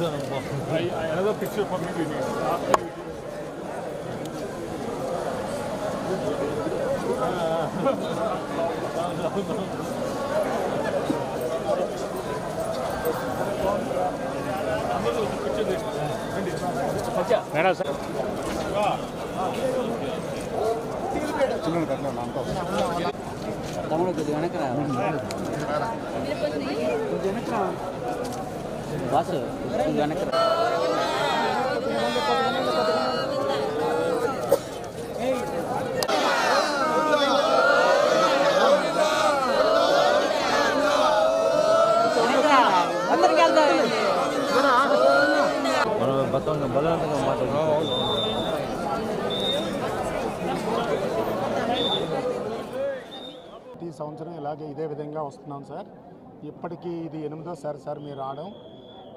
I, I, another picture for me we need. After you madam sir తమ్ముడు కొద్దిగా వెనకరా కొద్దిగా వెనకరా boss వెనక బలవంతంగా ప్రతి సంవత్సరం ఇలాగే ఇదే విధంగా వస్తున్నాం సార్. ఇప్పటికీ ఇది ఎనిమిదోసారి సార్ మీరు రావడం.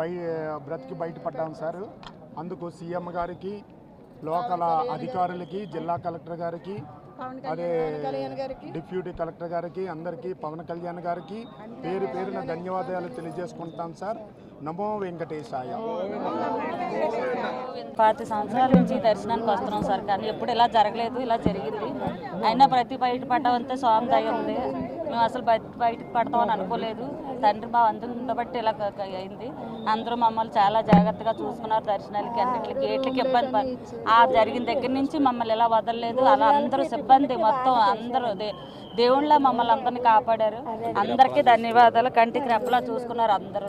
బయ బ్రతికి బయటపడ్డాం సార్. అందుకు సీఎం గారికి లోకల్ అధికారులకి జిల్లా కలెక్టర్ గారికి అదే డిప్యూటీ కలెక్టర్ గారికి అందరికీ పవన్ కళ్యాణ్ గారికి పేరు పేరున ధన్యవాదాలు తెలియజేసుకుంటాం సార్. నమో వెంకటేశాయ. పాతి సంవత్సరాల నుంచి దర్శనానికి వస్తున్నాం సార్ కానీ ఎప్పుడు ఇలా జరగలేదు ఇలా జరిగింది. అయినా ప్రతి బయట పడ్డామంతే స్వామి దయ ఉంది. మేము అసలు బయట బయటకు పడతామని అనుకోలేదు. తండ్రి మా అందరూ ఉండబట్టి ఇలా అయింది. అందరూ మమ్మల్ని చాలా జాగ్రత్తగా చూసుకున్నారు దర్శనాలకి అన్నిటికి గేట్లకి ఇబ్బంది ఆ జరిగిన దగ్గర నుంచి మమ్మల్ని ఇలా వదలలేదు. అలా అందరూ సిబ్బంది మొత్తం అందరూ దేవుళ్ళ మమ్మల్ని అందరినీ కాపాడారు. అందరికీ ధన్యవాదాలు. కంటికి రెప్పలా చూసుకున్నారు అందరూ